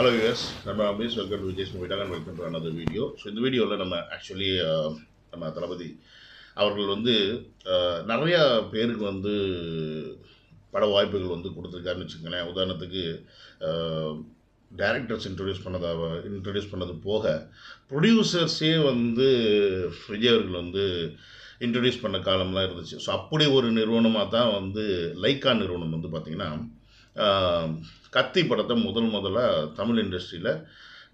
Hello யூஎஸ் நம்ம அபீஸ் வெல்கம் டு மூவிட்டாக மூவிடாக வெல்கம் டு வீடியோ ஸோ இந்த வீடியோவில் நம்ம ஆக்சுவலி நம்ம தளபதி அவர்கள் வந்து நிறையா பேருக்கு வந்து பட வாய்ப்புகள் வந்து கொடுத்துருக்காருன்னு வச்சுக்கோங்களேன். உதாரணத்துக்கு டேரக்டர்ஸ் இன்ட்ரடியூஸ் பண்ணதாக இன்ட்ரடியூஸ் பண்ணது போக ப்ரொடியூசர்ஸே வந்து விஜய் அவர்கள் வந்து இன்ட்ரடியூஸ் பண்ண காலம்லாம் இருந்துச்சு. ஸோ அப்படி ஒரு நிறுவனமாக தான் வந்து லைக்கா நிறுவனம் வந்து பார்த்திங்கன்னா கத்தி படத்தை முதல் முதல்ல தமிழ் இண்டஸ்ட்ரியில்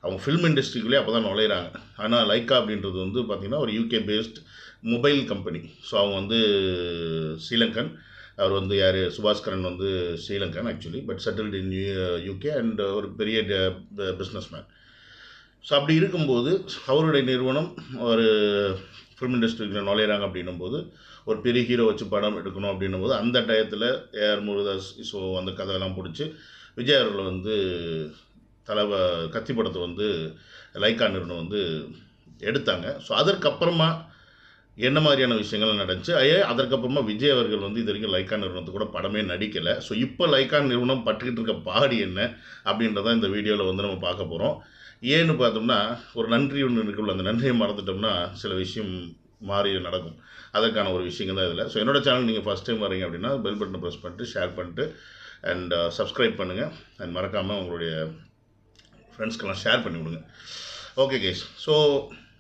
அவங்க ஃபில்ம் இண்டஸ்ட்ரிக்குள்ளே அப்போ தான் நுழையிறாங்க. ஆனால் லைக்கா அப்படின்றது வந்து பார்த்திங்கன்னா ஒரு UK based mobile company so அவங்க வந்து ஸ்ரீலங்கன். அவர் வந்து யார்? சுபாஸ்கரன் வந்து Sri Lankan actually but settled in UK and ஒரு பெரிய uh, பிஸ்னஸ் மேன் ஸோ அப்படி இருக்கும்போது அவருடைய நிறுவனம் ஒரு ஃபிலிம் இண்டஸ்ட்ரியில் நுழையிறாங்க அப்படின்னும் போது ஒரு பெரிய ஹீரோ வச்சு படம் எடுக்கணும் அப்படின்னும் போது அந்த டயத்தில் ஏஆர் முருகதாஸ் ஸோ அந்த கதையெல்லாம் பிடிச்சி விஜய் அவர்கள் வந்து தலைவ கத்தி படத்தை வந்து லைக்கா நிறுவனம் வந்து எடுத்தாங்க. ஸோ அதற்கப்புறமா என்ன மாதிரியான விஷயங்கள் நடந்துச்சு? ஐயா அதற்கப்புறமா விஜய் அவர்கள் வந்து இது வரைக்கும் லைக்கா நிறுவனத்து கூட படமே நடிக்கலை. ஸோ இப்போ லைக்கா நிறுவனம் பட்டுக்கிட்டு இருக்க பாடி என்ன அப்படின்றதான் இந்த வீடியோவில் வந்து நம்ம பார்க்க போகிறோம் ஏன்னு பார்த்தோம்னா ஒரு நன்றி ஒன்று இருக்குள்ள அந்த நன்றியை மறந்துட்டோம்னா சில விஷயம் மாறி நடக்கும். அதற்கான ஒரு விஷயங்கள் தான் இதில். ஸோ என்னோட சேனல் நீங்கள் ஃபஸ்ட் டைம் வரீங்க அப்படின்னா பெல் பட்டனை ப்ரெஸ் பண்ணிட்டு ஷேர் பண்ணிட்டு அண்ட் சப்ஸ்கிரைப் uh, பண்ணுங்கள் அண்ட் மறக்காமல் உங்களுடைய ஃப்ரெண்ட்ஸ்க்கெல்லாம் ஷேர் பண்ணி விடுங்க. ஓகே கேஸ் ஸோ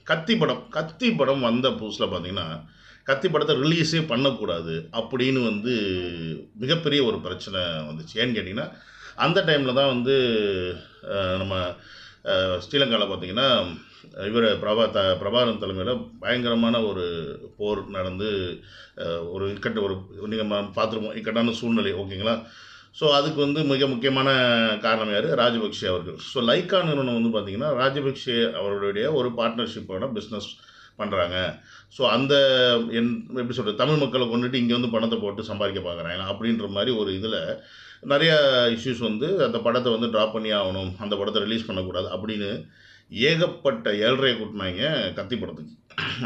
கத்தி படம் கத்தி படம் வந்த புதுசில் பார்த்தீங்கன்னா கத்தி படத்தை ரிலீஸே பண்ணக்கூடாது அப்படின்னு வந்து மிகப்பெரிய ஒரு பிரச்சனை வந்துச்சு. ஏன்னு கேட்டிங்கன்னா அந்த டைமில் தான் வந்து uh, நம்ம ஸ்ரீலங்காவில் பார்த்தீங்கன்னா இவர் பிரபா த பிரபாகரன் தலைமையில் பயங்கரமான ஒரு போர் நடந்து ஒரு இக்கட்டு ஒரு நீங்கள் பார்த்துருப்போம் இக்கட்டான சூழ்நிலை ஓகேங்களா? ஸோ அதுக்கு வந்து மிக முக்கியமான காரணம் யார்? ராஜபக்ஷே அவர்கள். ஸோ லைக்கா நிறுவனம் வந்து பார்த்திங்கன்னா ராஜபக்ஷே அவருடைய ஒரு பார்ட்னர்ஷிப்பான பிஸ்னஸ் பண்ணுறாங்க ஸோ அந்த என் எப்படி சொல்கிறது தமிழ் மக்களை கொண்டுட்டு இங்கே வந்து பணத்தை போட்டு சம்பாதிக்க பார்க்குறாங்க அப்படின்ற மாதிரி ஒரு இதில் நிறையா இஷ்யூஸ் வந்து அந்த படத்தை வந்து ட்ராப் பண்ணி ஆகணும். அந்த படத்தை ரிலீஸ் பண்ணக்கூடாது அப்படின்னு ஏகப்பட்ட ஏழ்றையை கூட்டினாங்க கத்தி படத்துக்கு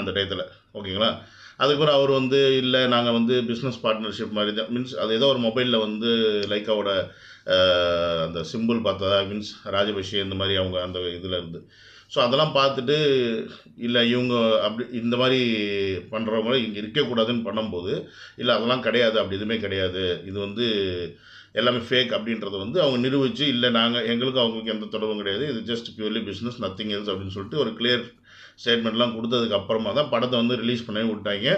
அந்த டயத்தில். ஓகேங்களா? அதுக்கப்புறம் அவர் வந்து இல்லை நாங்கள் வந்து பிஸ்னஸ் பார்ட்னர்ஷிப் மாதிரி தான். மீன்ஸ் அது ஏதோ ஒரு மொபைலில் வந்து லைக்காவோட அந்த சிம்பிள் பார்த்ததா மீன்ஸ் ராஜபக்ஷே இந்த மாதிரி அவங்க அந்த இதில் இருந்து. ஸோ அதெல்லாம் பார்த்துட்டு இல்லை இவங்க அப்படி இந்த மாதிரி பண்ணுறவங்க இங்கே இருக்கக்கூடாதுன்னு பண்ணும்போது இல்லை அதெல்லாம் கிடையாது அப்படி எதுவுமே கிடையாது. இது வந்து எல்லாமே ஃபேக் அப்படின்றத வந்து அவங்க நிரூபித்து இல்லை நாங்கள் எங்களுக்கு அவங்களுக்கு எந்த தொடர்பும் கிடையாது. இது just purely business nothing else அப்படின்னு சொல்லிட்டு ஒரு கிளியர் ஸ்டேட்மெண்ட்லாம் கொடுத்ததுக்கு அப்புறமா தான் படத்தை வந்து ரிலீஸ் பண்ணவே விட்டாங்க.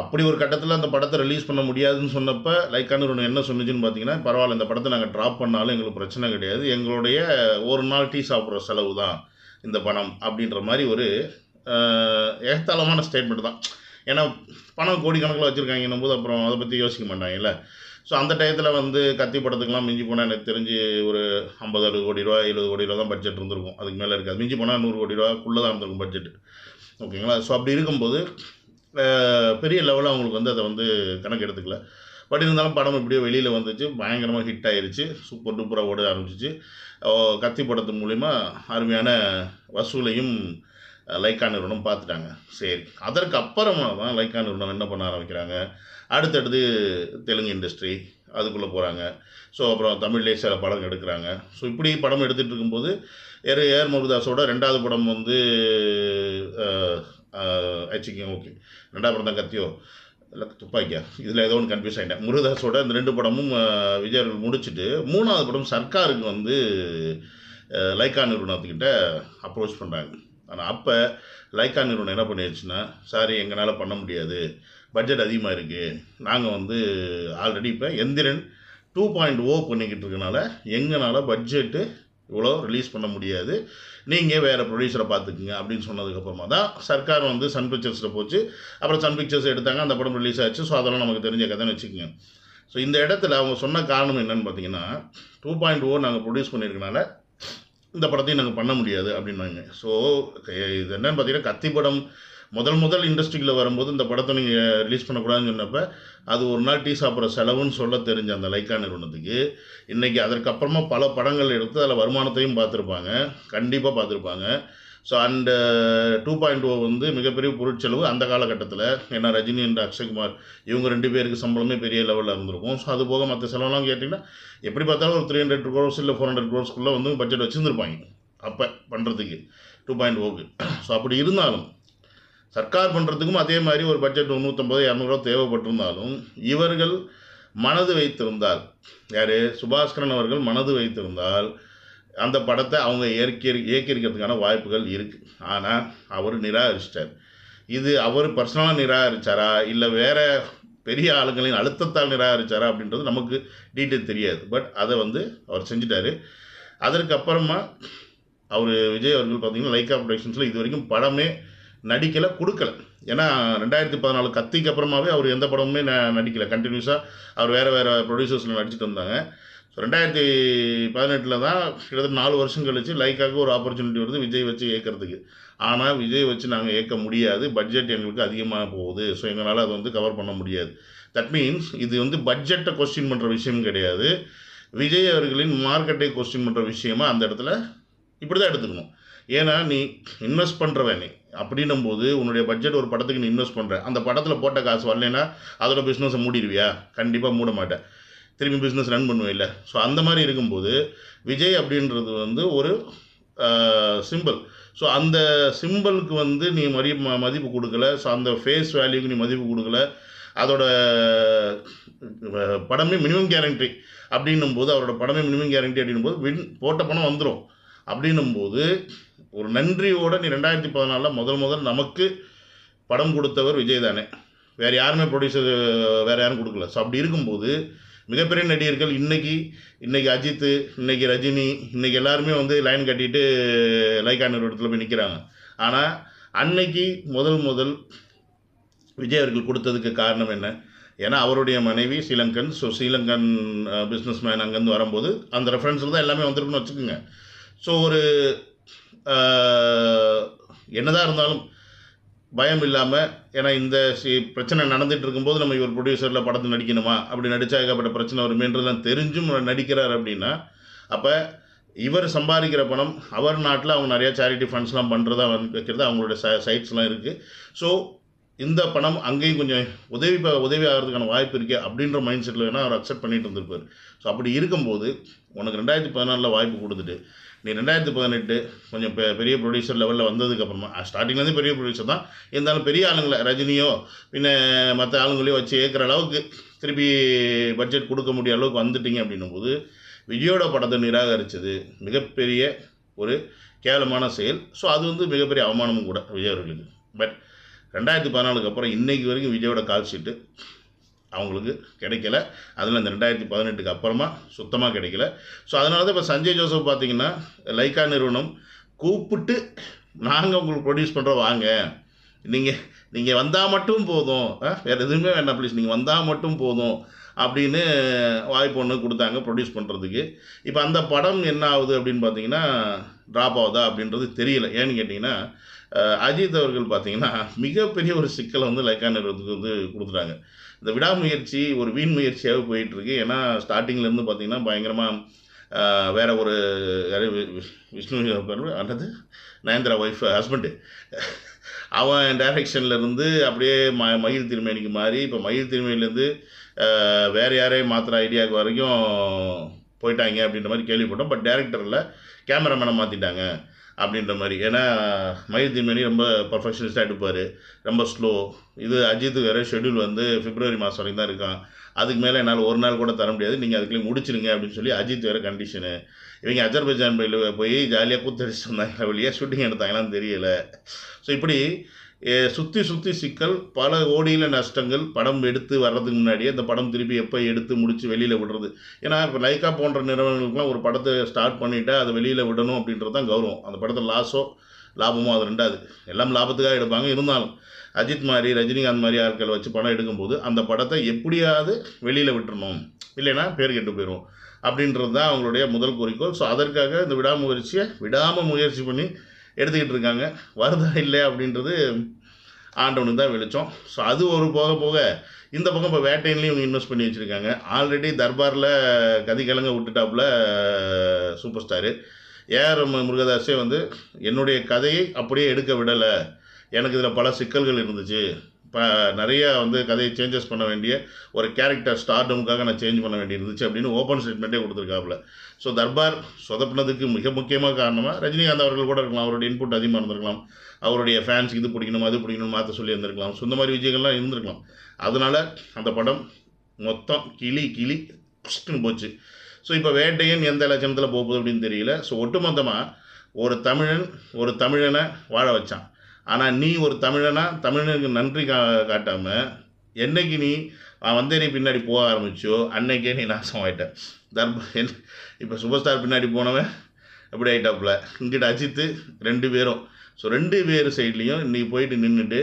அப்படி ஒரு கட்டத்தில் அந்த படத்தை ரிலீஸ் பண்ண முடியாதுன்னு சொன்னப்போ லைக்கான ஒன்று என்ன சொன்னுச்சுன்னு பார்த்தீங்கன்னா பரவாயில்ல இந்த படத்தை நாங்கள் ட்ராப் பண்ணாலும் எங்களுக்கு பிரச்சனை கிடையாது. எங்களுடைய ஒரு நாள் டீ சாப்பிட்ற செலவு தான் இந்த பணம் அப்படின்ற மாதிரி ஒரு ஏத்தாளமான ஸ்டேட்மெண்ட் தான். ஏன்னா பணம் கோடிக்கணக்கில் வச்சுருக்காங்கன்னும் போது அப்புறம் அதை பற்றி யோசிக்க மாட்டாங்கல்ல. ஸோ அந்த டயத்தில் வந்து கத்தி படத்துக்குலாம் மிஞ்சி போனால் எனக்கு தெரிஞ்சு ஒரு ஐம்பது அறுபது கோடி ரூபா எழுபது கோடி ரூபா தான் பட்ஜெட் இருந்திருக்கும். அதுக்கு மேலே இருக்காது. மிஞ்சி போனால் நூறு கோடி ரூபாக்குள்ளே தான் இருந்திருக்கும் பட்ஜெட் ஓகேங்களா ஸோ அப்படி இருக்கும்போது பெரிய லெவலில் அவங்களுக்கு வந்து அதை வந்து கணக்கு எடுத்துக்கல பட் இருந்தாலும் படம் இப்படியோ வெளியில் வந்துச்சு. பயங்கரமாக ஹிட் ஆயிடுச்சு சூப்பர் டூப்பராக ஓட ஆரம்பிச்சிச்சு. கத்தி படத்து மூலிமா அருமையான வசூலையும் லைக்கா நிறுவனம் பார்த்துட்டாங்க. சரி அதற்கு அப்புறமா தான் லைக்கா நிறுவனம் என்ன பண்ண ஆரம்பிக்கிறாங்க? அடுத்தடுத்து தெலுங்கு இண்டஸ்ட்ரி அதுக்குள்ளே போகிறாங்க ஸோ அப்புறம் தமிழ்லேயே சில படம் எடுக்கிறாங்க. ஸோ இப்படி படம் எடுத்துகிட்டு இருக்கும்போது ஏர் ஏர் முருகதாஸோட ரெண்டாவது படம் வந்து ஆச்சுங்க ஓகே. ரெண்டாம் படம் தான் கத்தியோ? இல்லை துப்பாக்கியா? இதில் ஏதோ ஒன்று கன்ஃபியூஸ் ஆகிட்டேன் முருகதாஸோட இந்த ரெண்டு படமும் விஜயர்கள் விஜய் அவர்கள் முடிச்சுட்டு மூணாவது படம் சர்க்காருக்கு வந்து லைக்கா நிறுவனத்துக்கிட்ட அப்ரோச் பண்ணுறாங்க ஆனால் அப்போ லைக்கா நிறுவனம் என்ன பண்ணிடுச்சுன்னா சாரி எங்களால் பண்ண முடியாது. பட்ஜெட் அதிகமாக இருக்குது நாங்கள் வந்து ஆல்ரெடி இப்போ எந்திரன் டூ பாயிண்ட் ஓ பண்ணிக்கிட்டு இருக்கனால எங்களால் பட்ஜெட்டு இவ்வளோ ரிலீஸ் பண்ண முடியாது. நீங்கள் வேறு ப்ரொடியூசரை பார்த்துக்குங்க அப்படின்னு சொன்னதுக்கப்புறமா தான் சர்க்கார் வந்து சன் பிக்சர்ஸில் போச்சு. அப்புறம் சன் பிக்சர்ஸ் எடுத்தாங்க. அந்த படம் ரிலீஸ் ஆச்சு. ஸோ அதெல்லாம் நமக்கு தெரிஞ்ச கதைன்னு வச்சுக்கோங்க. ஸோ இந்த இடத்துல அவங்க சொன்ன காரணம் என்னன்னு பார்த்தீங்கன்னா டூ பாயிண்ட் ஓ நாங்கள் ப்ரொடியூஸ் பண்ணியிருக்கனால இந்த படத்தையும் நாங்கள் பண்ண முடியாது அப்படின்னாங்க. ஸோ இது என்னென்னு பார்த்தீங்கன்னா கத்தி படம் முதல் முதல் இண்டஸ்ட்ரியில் வரும்போது இந்த படத்தை நீங்கள் ரிலீஸ் பண்ணக்கூடாதுன்னு சொன்னப்போ அது ஒரு நாள் டீ சாப்பிட்ற செலவுன்னு சொல்ல தெரிஞ்ச அந்த லைக்கா நிறுவனத்துக்கு. இன்றைக்கி அதற்கப்புறமா பல படங்கள் எடுத்து அதில் வருமானத்தையும் பார்த்துருப்பாங்க. கண்டிப்பாக பார்த்துருப்பாங்க. So and two uh, point oh oh வந்து மிகப்பெரிய பொருட்செலவு அந்த காலகட்டத்தில். ஏன்னா ரஜினி அண்ட் அக்ஷய்குமார் இவங்க ரெண்டு பேருக்கு சம்பளமே பெரிய லெவலில் இருந்திருக்கும். ஸோ அது போக மற்ற செலவெல்லாம் கேட்டிங்கன்னா எப்படி பார்த்தாலும் ஒரு த்ரீ ஹண்ட்ரட் க்ரோர்ஸ் இல்லை ஃபோர் ஹண்ட்ரட் க்ரோர்ஸ்க்குள்ளே வந்து பட்ஜெட் வச்சுருந்துருப்பாங்க. அப்போ பண்ணுறதுக்கு டூ பாயிண்ட் ஓக்கு oh ஸோ அப்படி இருந்தாலும் சர்க்கார் பண்ணுறதுக்கும் அதே மாதிரி ஒரு பட்ஜெட் முந்நூற்றம்பது இரநூறுவா தேவைப்பட்டிருந்தாலும் இவர்கள் மனது வைத்திருந்தால் யார்? சுபாஸ்கரன் அவர்கள் மனது வைத்திருந்தால் அந்த படத்தை அவங்க இயக்கி இயக்கியிருக்கிறதுக்கான வாய்ப்புகள் இருக்குது ஆனால் அவர் நிராகரிச்சிட்டார். இது அவர் பர்சனலாக நிராகரிச்சாரா? இல்லை வேறு பெரிய ஆளுங்களின் அழுத்தத்தால் நிராகரிச்சாரா? அப்படின்றது நமக்கு டீட்டெயில் தெரியாது. பட் அதை வந்து அவர் செஞ்சிட்டாரு. அதற்கு அப்புறமா அவர் விஜய் அவர்கள் பார்த்திங்கன்னா லைக்கா ப்ரொடக்ஷன்ஸில் இது வரைக்கும் படமே நடிக்கலை கொடுக்கல. ஏன்னா ரெண்டாயிரத்தி பதினாலு கத்திக்கு அப்புறமாவே அவர் எந்த படமுமே ந நடிக்கலை. கண்டினியூஸாக அவர் வேறு வேறு ப்ரொடியூசர்ஸில் நடிச்சிட்டு வந்தாங்க. ஸோ ரெண்டாயிரத்தி பதினெட்டில் தான் கிட்டத்தட்ட நாலு வருஷம் கழித்து லைக்காக ஒரு ஆப்பர்ச்சுனிட்டி வருது விஜய் வச்சு ஏற்கிறதுக்கு ஆனால் விஜய் வச்சு நாங்கள் ஏற்க முடியாது. பட்ஜெட் எங்களுக்கு அதிகமாக போகுது. ஸோ எங்களால் அதை வந்து கவர் பண்ண முடியாது. தட் மீன்ஸ் இது வந்து பட்ஜெட்டை கொஸ்டின் பண்ணுற விஷயம் கிடையாது. விஜய் அவர்களின் மார்க்கெட்டை கொஸ்டின் பண்ணுற விஷயமா அந்த இடத்துல இப்படி தான் எடுத்துக்கணும். ஏன்னா நீ இன்வெஸ்ட் பண்ணுறவன் நீ. அப்படின்னும் போது உன்னுடைய பட்ஜெட் ஒரு படத்துக்கு நீ இன்வெஸ்ட் பண்ணுற அந்த படத்தில் போட்ட காசு வரலைன்னா அதோட பிஸ்னஸை மூடிடுவியா? கண்டிப்பாக மூட மாட்டேன். திரும்பி பிஸ்னஸ் ரன் பண்ணுவேன் இல்லை. ஸோ அந்த மாதிரி இருக்கும்போது விஜய் அப்படின்றது வந்து ஒரு சிம்பிள் ஸோ அந்த சிம்பிளுக்கு வந்து நீ மதி ம- மதிப்பு கொடுக்கல. ஸோ அந்த ஃபேஸ் வேல்யூக்கு நீ மதிப்பு கொடுக்கல. அதோட படமே மினிமம் கேரண்டி அப்படின்னும் போது அவரோட படமே மினிமம் கேரண்டி அப்படின்னும் போது வின் போட்ட பணம் வந்துடும் அப்படின்னும் போது ஒரு நன்றியோட நீ ரெண்டாயிரத்தி பதினாலில் முதல் முதல் நமக்கு படம் கொடுத்தவர் விஜய் தானே. வேறு யாருமே ப்ரொடியூசர் வேறு யாரும் கொடுக்கல. ஸோ அப்படி இருக்கும்போது மிகப்பெரிய நடிகர்கள் இன்றைக்கி இன்றைக்கி அஜித் இன்றைக்கி ரஜினி இன்றைக்கி எல்லாருமே வந்து லைன் கட்டிட்டு லைக்கா நிறுவனத்தில் போய் நிற்கிறாங்க ஆனால் அன்னைக்கு முதல் முதல் விஜய் அவர்கள் கொடுத்ததுக்கு காரணம் என்ன? ஏன்னா அவருடைய மனைவி Sri Lankan. So Sri Lankan businessman அங்கேருந்து வரும்போது அந்த ரெஃபரன்ஸில் தான் எல்லாமே வந்திருக்குன்னு வச்சுக்கோங்க. ஸோ ஒரு என்னதான் இருந்தாலும் பயம் இல்லாமல் ஏன்னா இந்த சி- பிரச்சனை நடந்துட்டு இருக்கும்போது நம்ம இவர் ப்ரொடியூசரில் படத்தில் நடிக்கணுமா? அப்படி நடித்தா ஏகப்பட்ட பிரச்சனை வருமேன்றதுலாம் தெரிஞ்சும் நடிக்கிறார் அப்படின்னா அப்போ இவர் சம்பாதிக்கிற பணம் அவர் நாட்டில் அவங்க நிறையா சேரிட்டி ஃபண்ட்ஸ்லாம் பண்ணுறதா வந்து வைக்கிறது அவங்களோட ச சைட்ஸ்லாம் இருக்குது ஸோ இந்த பணம் அங்கேயும் கொஞ்சம் உதவி ப- உதவி ஆகிறதுக்கான வாய்ப்பு இருக்கே அப்படின்ற மைண்ட் செட்டில் வேணால் அவர் அக்செப்ட் பண்ணிட்டு இருந்திருப்பார். ஸோ அப்படி இருக்கும்போது உனக்கு ரெண்டாயிரத்தி பதினாலில் வாய்ப்பு கொடுத்துட்டு நீ ரெண்டாயிரத்தி பதினெட்டு கொஞ்சம் பெ பெரிய ப்ரொடியூசர் லெவலில் வந்ததுக்கப்புறமா ஸ்டார்டிங்லேருந்து பெரிய ப்ரொடியூசர் தான். இருந்தாலும் பெரிய ஆளுங்களை ரஜினியோ பின்ன மற்ற ஆளுங்களையோ வச்சு ஏற்கிற அளவுக்கு திருப்பி பட்ஜெட் கொடுக்க முடிய அளவுக்கு வந்துட்டீங்க அப்படின்னும் போது விஜயோட படத்தை நிராகரித்தது மிகப்பெரிய ஒரு கேவலமான செயல். ஸோ அது வந்து மிகப்பெரிய அவமானமும் கூட விஜய் அவர்களுக்கு. பட் ரெண்டாயிரத்தி பதினாலுக்கு அப்புறம் இன்றைக்கு வரைக்கும் விஜயோட கால் ஷீட்டு அவங்களுக்கு கிடைக்கல. அதில் இந்த ரெண்டாயிரத்தி பதினெட்டுக்கு அப்புறமா சுத்தமாக கிடைக்கல. ஸோ அதனால தான் இப்போ சஞ்சய் ஜோசப் பார்த்தீங்கன்னா லைக்கா நிறுவனம் கூப்பிட்டு நாங்கள் உங்களுக்கு ப்ரொடியூஸ் பண்ணுறோம் வாங்க. நீங்கள் நீங்கள் வந்தால் மட்டும் போதும். வேறு எதுவுமே வேண்டாம் ப்ளீஸ் நீங்கள் வந்தால் மட்டும் போதும் அப்படின்னு வாய்ப்பு ஒன்று கொடுத்தாங்க ப்ரொடியூஸ் பண்ணுறதுக்கு இப்போ அந்த படம் என்ன ஆகுது அப்படின்னு பார்த்தீங்கன்னா ட்ராப் ஆகுதா அப்படின்றது தெரியல. ஏன்னு கேட்டிங்கன்னா அஜித் அவர்கள் பார்த்தீங்கன்னா மிகப்பெரிய ஒரு சிக்கலை வந்து லைக்கா நிறுவனத்துக்கு வந்து கொடுத்துட்டாங்க. இந்த விடாமுயற்சி ஒரு வீண் முயற்சியாகவே போயிட்டுருக்கு. ஏன்னா ஸ்டார்டிங்லேருந்து பார்த்தீங்கன்னா பயங்கரமாக வேற ஒரு விஷ்ணு அல்லது அன்னது நயன்தரா ஒய்ஃப் ஹஸ்பண்டு அவன் டைரக்ஷன்லேருந்து அப்படியே ம மயில் திருமேனிக்கு மாறி இப்போ மயில் திருமேனிலேருந்து வேறு யாரையும் மாத்திர ஐடியாவுக்கு வரைக்கும் போயிட்டாங்க அப்படின்ற மாதிரி கேள்விப்பட்டோம். பட் டேரக்டரில் கேமராமேனை மாற்றிட்டாங்க அப்படின்ற மாதிரி. ஏன்னா மயில் திருமேனி ரொம்ப பர்ஃபெக்ஷனிஸ்டாக எடுப்பார். ரொம்ப ஸ்லோ இது அஜித் வேறு ஷெட்யூல் வந்து பிப்ரவரி மாதம் வரைக்கும் தான் இருக்கான். அதுக்கு மேலே என்னால் ஒரு நாள் கூட தர முடியாது. நீங்கள் அதுக்குள்ளே முடிச்சிருங்க அப்படின்னு சொல்லி அஜித் வேறு கண்டிஷனு இவங்க அஜர்பைஜான் போய் போய் ஜாலியாக கூத்தடிச்சு வந்தாங்க வெளியே? ஷூட்டிங் எடுத்தாங்களான்னு தெரியல. ஸோ இப்படி சுற்றி சுற்றி சிக்கல் பல கோடியில் நஷ்டங்கள் படம் எடுத்து வர்றதுக்கு முன்னாடியே இந்த படம் திருப்பி எப்போ எடுத்து முடித்து வெளியில் விடுறது? ஏன்னா இப்போ லைக்கா போன்ற நிறுவனங்களுக்குலாம் ஒரு படத்தை ஸ்டார்ட் பண்ணிவிட்டு அதை வெளியில் விடணும் அப்படின்றது தான் கௌரவம். அந்த படத்தை லாஸோ லாபமோ அது ரெண்டாவது எல்லாம் லாபத்துக்காக எடுப்பாங்க. இருந்தாலும் அஜித் மாதிரி ரஜினிகாந்த் மாதிரி ஆட்கள் வச்சு படம் எடுக்கும்போது அந்த படத்தை எப்படியாவது வெளியில் விட்டுறணும். இல்லைன்னா பேர் கெட்டு போயிடும் அப்படின்றது தான் அவங்களுடைய முதல் குறிக்கோள் ஸோ அதற்காக இந்த விடாமுயற்சியை விடாமல் முயற்சி பண்ணி எடுத்துக்கிட்டு இருக்காங்க. வருதா இல்லை அப்படின்றது ஆண்டவனுக்கு தான் வெளிச்சம். ஸோ அது ஒரு போக போக இந்த பக்கம் இப்போ வேட்டைன்லேயும் இவங்க இன்வெஸ்ட் பண்ணி வச்சுருக்காங்க. ஆல்ரெடி தர்பாரில் கதி கிழங்க விட்டுட்டாப்புல சூப்பர் ஸ்டாரு ஏஆர் முருகதாஸே வந்து என்னுடைய கதையை அப்படியே எடுக்க விடலை. எனக்கு இதில் பல சிக்கல்கள் இருந்துச்சு. நிறைய வந்து கதையை சேஞ்சஸ் பண்ண வேண்டிய ஒரு கேரக்டர் ஸ்டார்டமுக்காக நான் சேஞ்ச் பண்ண வேண்டி இருந்துச்சு அப்படின்னு ஓப்பன் ஸ்டேட்மெண்ட்டே கொடுத்துருக்காப்புல. ஸோ தர்பார் சொதப்பினதுக்கு மிக முக்கியமாக காரணமாக ரஜினிகாந்த் அவர்கள் கூட இருக்கலாம் அவருடைய இன்புட் அதிகமாக இருந்திருக்கலாம் அவருடைய ஃபேன்ஸ் இது பிடிக்கணும் அது பிடிக்கணும் மாற்ற சொல்லி இருந்திருக்கலாம். ஸோ இந்த மாதிரி விஷயங்கள்லாம் இருந்திருக்கலாம். அதனால் அந்த படம் மொத்தம் கிளி கிளி ஃபஸ்ட்டுன்னு போச்சு. ஸோ இப்போ வேட்டையன் எந்த லட்சணத்தில் போகுது அப்படின்னு தெரியல. ஸோ ஒட்டுமொத்தமாக ஒரு தமிழன் ஒரு தமிழனை வாழ வச்சான். ஆனால் நீ ஒரு தமிழனா தமிழனுக்கு நன்றி கா காட்டாமல் என்னைக்கு நீ அவன் வந்தேரி பின்னாடி போக ஆரம்பிச்சோ அன்னைக்கே நீ நாசம் ஆகிட்டேன் தர்ப இப்போ சூப்பர் ஸ்டார் பின்னாடி போனவன் அப்படி ஆயிட்டாப்புல. இங்கிட்ட அஜித்து ரெண்டு பேரும். ஸோ ரெண்டு பேர் சைட்லேயும் இன்றைக்கி போயிட்டு நின்றுட்டு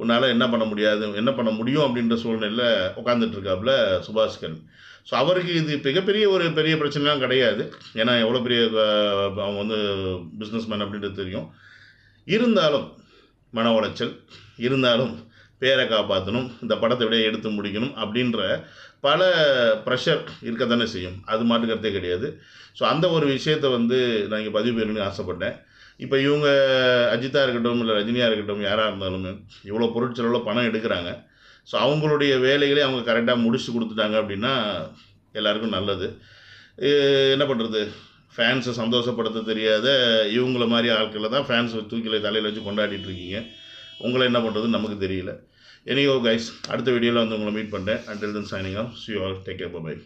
உன்னால் என்ன பண்ண முடியாது என்ன பண்ண முடியும் அப்படின்ற சூழ்நிலையில் உட்காந்துட்ருக்காப்புல சுபாஷ்கரன். ஸோ அவருக்கு இது மிகப்பெரிய ஒரு பெரிய பிரச்சனைலாம் கிடையாது. ஏன்னா எவ்வளோ பெரிய அவன் அவங்க வந்து பிஸ்னஸ் மேன் அப்படின்றது தெரியும். இருந்தாலும் மன உளைச்சல் இருந்தாலும் பேரை காப்பாற்றணும் இந்த படத்தை விட எடுத்து முடிக்கணும் அப்படின்ற பல ப்ரெஷர் இருக்க தானே செய்யும். அது மாட்டுக்கிறதே கிடையாது. ஸோ அந்த ஒரு விஷயத்தை வந்து நான் இங்கே பதிவு பண்ணணும்னு ஆசைப்பட்டேன். இப்போ இவங்க அஜித்தா இருக்கட்டும் இல்லை ரஜினியாக இருக்கட்டும் யாராக இருந்தாலும் இவ்வளோ பொருட்செலவில் பணம் எடுக்கிறாங்க. ஸோ அவங்களுடைய வேலைகளை அவங்க கரெக்டாக முடிச்சு கொடுத்துட்டாங்க அப்படின்னா எல்லாருக்கும் நல்லது. என்ன பண்ணுறது ஃபேன்ஸை சந்தோஷப்படுத்த தெரியாத இவங்கள மாதிரி ஆட்களை தான் ஃபேன்ஸ் தூக்கில தலையில் வச்சு கொண்டாடிட்டு இருக்கீங்க. உங்களை என்ன பண்ணுறதுன்னு நமக்கு தெரியல. எனியோ கைஸ் அடுத்த வீடியோவில் வந்து உங்களை மீட் பண்ணுறேன் until then signing off see all take care bye